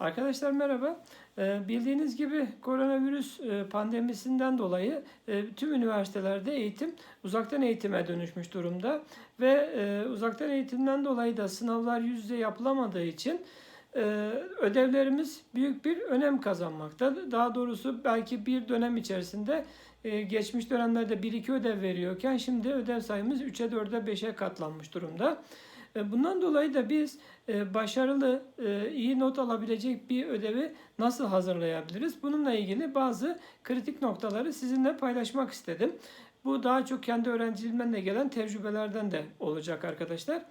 Arkadaşlar merhaba. Ee, Bildiğiniz gibi koronavirüs e, pandemisinden dolayı e, tüm üniversitelerde eğitim uzaktan eğitime dönüşmüş durumda ve e, uzaktan eğitimden dolayı da sınavlar yüz yüze yapılamadığı için ödevlerimiz büyük bir önem kazanmakta. Daha doğrusu belki bir dönem içerisinde geçmiş dönemlerde 1-2 ödev veriyorken şimdi ödev sayımız 3'e 4'e 5'e katlanmış durumda. Bundan dolayı da biz e, başarılı, e, iyi not alabilecek bir ödevi nasıl hazırlayabiliriz? Bununla ilgili bazı kritik noktaları sizinle paylaşmak istedim. Bu daha çok kendi öğrenciliğimden de gelen tecrübelerden de olacak arkadaşlar.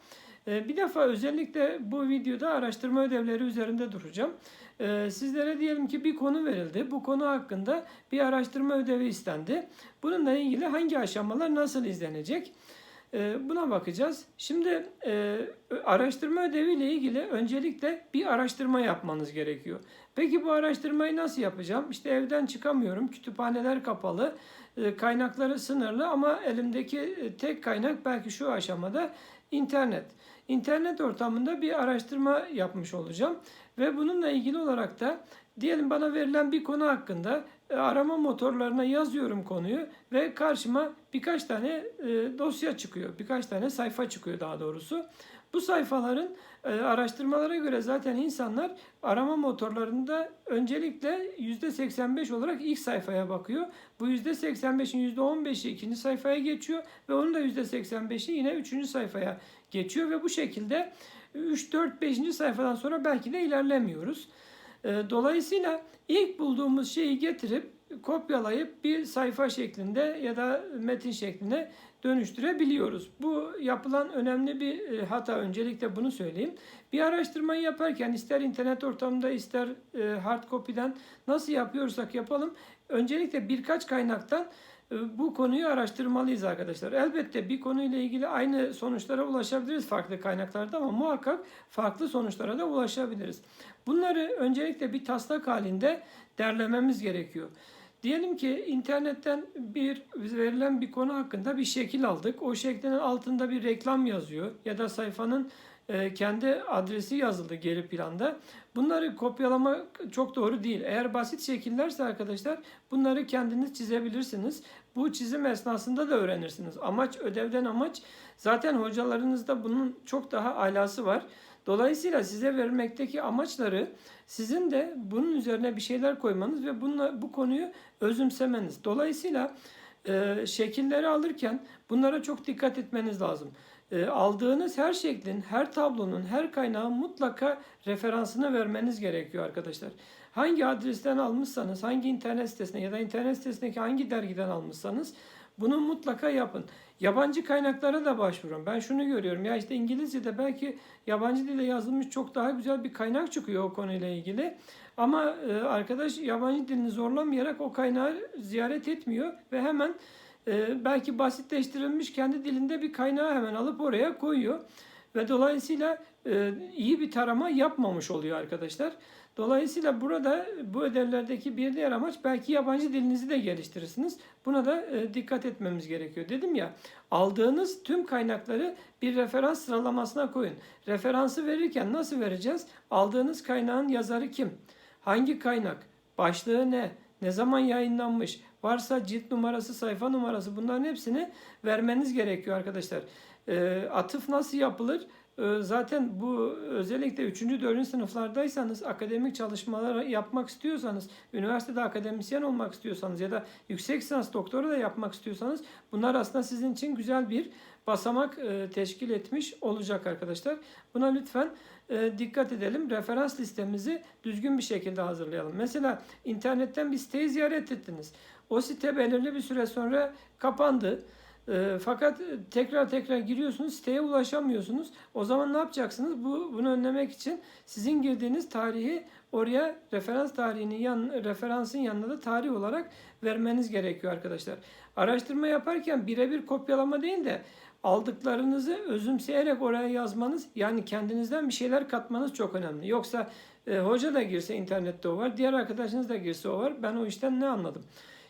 E, Bir defa özellikle bu videoda araştırma ödevleri üzerinde duracağım. Sizlere diyelim ki bir konu verildi. Bu konu hakkında bir araştırma ödevi istendi. Bununla ilgili hangi aşamalar nasıl izlenecek? E, Buna bakacağız. Şimdi e, araştırma ödeviyle ilgili öncelikle bir araştırma yapmanız gerekiyor. Peki bu araştırmayı nasıl yapacağım? İşte evden çıkamıyorum, kütüphaneler kapalı, e, kaynakları sınırlı ama elimdeki e, tek kaynak belki şu aşamada internet. İnternet ortamında bir araştırma yapmış olacağım ve bununla ilgili olarak da diyelim bana verilen bir konu hakkında arama motorlarına yazıyorum konuyu ve karşıma birkaç tane e, dosya çıkıyor. Birkaç tane sayfa çıkıyor daha doğrusu. Bu sayfaların e, araştırmalara göre zaten insanlar arama motorlarında öncelikle %85 olarak ilk sayfaya bakıyor. Bu %85'in %15'i ikinci sayfaya geçiyor ve onun da %85'i yine üçüncü sayfaya geçiyor ve bu şekilde 3, 4, 5. sayfadan sonra belki de ilerlemiyoruz. E, Dolayısıyla ilk bulduğumuz şeyi getirip kopyalayıp bir sayfa şeklinde ya da metin şeklinde dönüştürebiliyoruz. Bu yapılan önemli bir e, hata. Öncelikle bunu söyleyeyim. Bir araştırmayı yaparken ister internet ortamında ister e, hard copy'den nasıl yapıyorsak yapalım. Öncelikle birkaç kaynaktan bu konuyu araştırmalıyız arkadaşlar. Elbette bir konuyla ilgili aynı sonuçlara ulaşabiliriz farklı kaynaklarda ama muhakkak farklı sonuçlara da ulaşabiliriz. Bunları öncelikle bir taslak halinde derlememiz gerekiyor. Diyelim ki internetten bir verilen bir konu hakkında bir şekil aldık. O şeklin altında bir reklam yazıyor ya da sayfanın e, kendi adresi yazıldı geri planda. Bunları kopyalamak çok doğru değil. Eğer basit şekillerse arkadaşlar bunları kendiniz çizebilirsiniz. Bu çizim esnasında da öğrenirsiniz. Amaç ödevden amaç zaten hocalarınızda bunun çok daha alası var. Dolayısıyla size vermekteki amaçları sizin de bunun üzerine bir şeyler koymanız ve bununla, bu konuyu özümsemeniz. Dolayısıyla e, şekilleri alırken bunlara çok dikkat etmeniz lazım. E, aldığınız her şeklin, her tablonun, her kaynağın mutlaka referansını vermeniz gerekiyor arkadaşlar. Hangi adresten almışsanız, hangi internet sitesine ya da internet sitesindeki hangi dergiden almışsanız bunu mutlaka yapın. Yabancı kaynaklara da başvurun. Ben şunu görüyorum. Ya işte İngilizce'de belki yabancı dile yazılmış çok daha güzel bir kaynak çıkıyor o konuyla ilgili. Ama e, arkadaş yabancı dilini zorlamayarak o kaynağı ziyaret etmiyor ve hemen e, belki basitleştirilmiş kendi dilinde bir kaynağı hemen alıp oraya koyuyor. Ve dolayısıyla e, iyi bir tarama yapmamış oluyor arkadaşlar. Dolayısıyla burada bu ödevlerdeki bir diğer amaç belki yabancı dilinizi de geliştirirsiniz. Buna da e, dikkat etmemiz gerekiyor. Dedim ya aldığınız tüm kaynakları bir referans sıralamasına koyun. Referansı verirken nasıl vereceğiz? Aldığınız kaynağın yazarı kim? Hangi kaynak? Başlığı ne? Ne zaman yayınlanmış? Varsa cilt numarası, sayfa numarası bunların hepsini vermeniz gerekiyor arkadaşlar. E, atıf nasıl yapılır? E, zaten bu özellikle 3. 4. sınıflardaysanız akademik çalışmalar yapmak istiyorsanız, üniversitede akademisyen olmak istiyorsanız ya da yüksek lisans doktora da yapmak istiyorsanız bunlar aslında sizin için güzel bir basamak e, teşkil etmiş olacak arkadaşlar. Buna lütfen e, dikkat edelim. Referans listemizi düzgün bir şekilde hazırlayalım. Mesela internetten bir siteyi ziyaret ettiniz. O site belirli bir süre sonra kapandı. E, fakat tekrar tekrar giriyorsunuz siteye ulaşamıyorsunuz. O zaman ne yapacaksınız? Bu bunu önlemek için sizin girdiğiniz tarihi oraya referans tarihinin yan referansın yanına da tarih olarak vermeniz gerekiyor arkadaşlar. Araştırma yaparken birebir kopyalama değil de aldıklarınızı özümseyerek oraya yazmanız yani kendinizden bir şeyler katmanız çok önemli. Yoksa e, hoca da girse internette o var, diğer arkadaşınız da girse o var. Ben o işten ne anladım?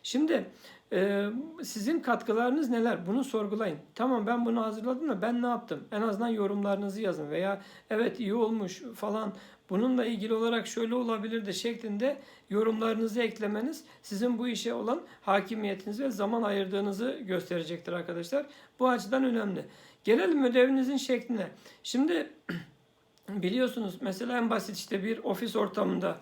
Şimdi e, sizin katkılarınız neler? Bunu sorgulayın. Tamam ben bunu hazırladım da ben ne yaptım? En azından yorumlarınızı yazın veya evet iyi olmuş falan bununla ilgili olarak şöyle olabilir de şeklinde yorumlarınızı eklemeniz sizin bu işe olan hakimiyetinizi ve zaman ayırdığınızı gösterecektir arkadaşlar. Bu açıdan önemli. Gelelim ödevinizin şekline. Şimdi biliyorsunuz mesela en basit işte bir ofis ortamında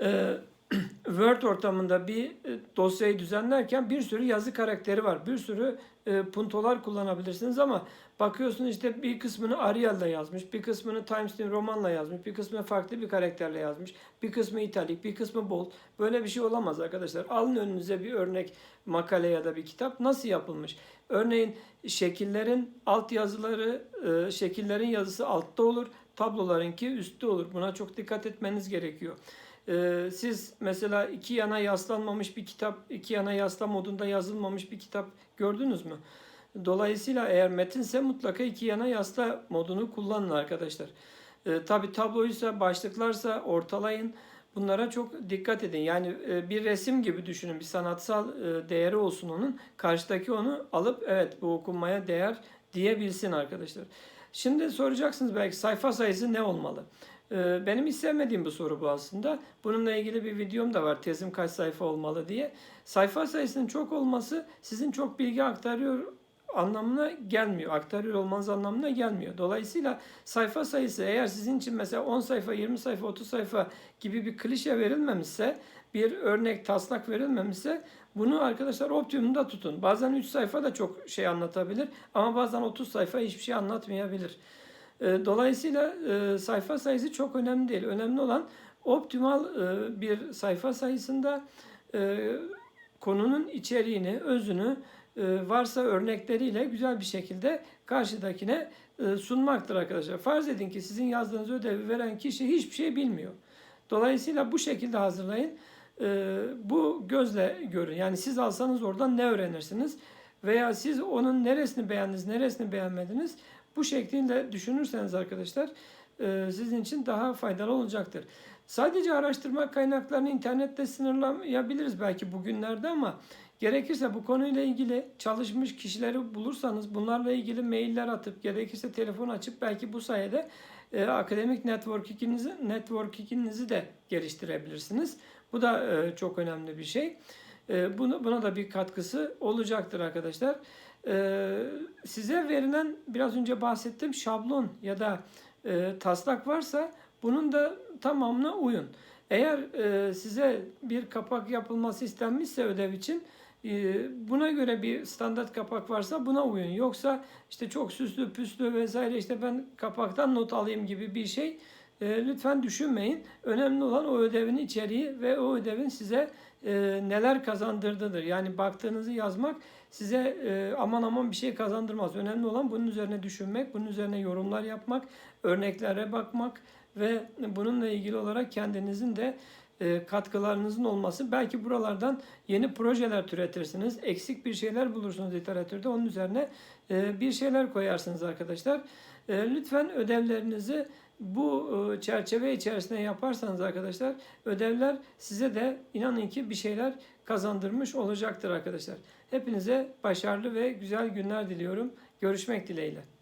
e, Word ortamında bir e, dosyayı düzenlerken bir sürü yazı karakteri var. Bir sürü e, puntolar kullanabilirsiniz ama bakıyorsunuz işte bir kısmını Arial'la yazmış, bir kısmını Times New Roman'la yazmış, bir kısmını farklı bir karakterle yazmış, bir kısmı italik, bir kısmı bold. Böyle bir şey olamaz arkadaşlar. Alın önünüze bir örnek makale ya da bir kitap nasıl yapılmış? Örneğin şekillerin alt yazıları, e, şekillerin yazısı altta olur, tablolarınki üstte olur. Buna çok dikkat etmeniz gerekiyor. Ee, siz mesela iki yana yaslanmamış bir kitap, iki yana yasla modunda yazılmamış bir kitap gördünüz mü? Dolayısıyla eğer metinse mutlaka iki yana yasla modunu kullanın arkadaşlar. Ee, Tabi tabloysa, başlıklarsa ortalayın. Bunlara çok dikkat edin. Yani e, bir resim gibi düşünün. Bir sanatsal e, değeri olsun onun. Karşıdaki onu alıp evet bu okunmaya değer diyebilsin arkadaşlar. Şimdi soracaksınız belki sayfa sayısı ne olmalı? Ee, Benim hiç sevmediğim bu soru bu aslında. Bununla ilgili bir videom da var. Tezim kaç sayfa olmalı diye. Sayfa sayısının çok olması sizin çok bilgi aktarıyor anlamına gelmiyor. Aktarıyor olmanız anlamına gelmiyor. Dolayısıyla sayfa sayısı eğer sizin için mesela 10 sayfa, 20 sayfa, 30 sayfa gibi bir klişe verilmemişse, bir örnek taslak verilmemişse bunu arkadaşlar optimumda tutun. Bazen 3 sayfa da çok şey anlatabilir ama bazen 30 sayfa hiçbir şey anlatmayabilir. E, Dolayısıyla e, sayfa sayısı çok önemli değil. Önemli olan optimal e, bir sayfa sayısında e, konunun içeriğini, özünü varsa örnekleriyle güzel bir şekilde karşıdakine sunmaktır arkadaşlar. Farz edin ki sizin yazdığınız ödevi veren kişi hiçbir şey bilmiyor. Dolayısıyla bu şekilde hazırlayın. Bu gözle görün. Yani siz alsanız oradan ne öğrenirsiniz? Veya siz onun neresini beğendiniz, neresini beğenmediniz? Bu şekliyle düşünürseniz arkadaşlar e, sizin için daha faydalı olacaktır. Sadece araştırma kaynaklarını internette sınırlamayabiliriz belki bugünlerde ama gerekirse bu konuyla ilgili çalışmış kişileri bulursanız bunlarla ilgili mailler atıp gerekirse telefon açıp belki bu sayede e, akademik networkinginizi, networkinginizi de geliştirebilirsiniz. Bu da e, çok önemli bir şey. E, buna da bir katkısı olacaktır arkadaşlar. E, size verilen biraz önce bahsettiğim şablon ya da e, taslak varsa bunun da tamamına uyun. Eğer e, size bir kapak yapılması istenmişse ödev için e, buna göre bir standart kapak varsa buna uyun. Yoksa işte çok süslü püslü vesaire işte ben kapaktan not alayım gibi bir şey lütfen düşünmeyin. Önemli olan o ödevin içeriği ve o ödevin size e, neler kazandırdığıdır. Yani baktığınızı yazmak size e, aman aman bir şey kazandırmaz. Önemli olan bunun üzerine düşünmek, bunun üzerine yorumlar yapmak, örneklere bakmak ve bununla ilgili olarak kendinizin de e, katkılarınızın olması. Belki buralardan yeni projeler türetirsiniz. Eksik bir şeyler bulursunuz literatürde. Onun üzerine bir şeyler koyarsınız arkadaşlar. E, lütfen ödevlerinizi bu e, çerçeve içerisinde yaparsanız arkadaşlar ödevler size de inanın ki bir şeyler kazandırmış olacaktır arkadaşlar. Hepinize başarılı ve güzel günler diliyorum. Görüşmek dileğiyle.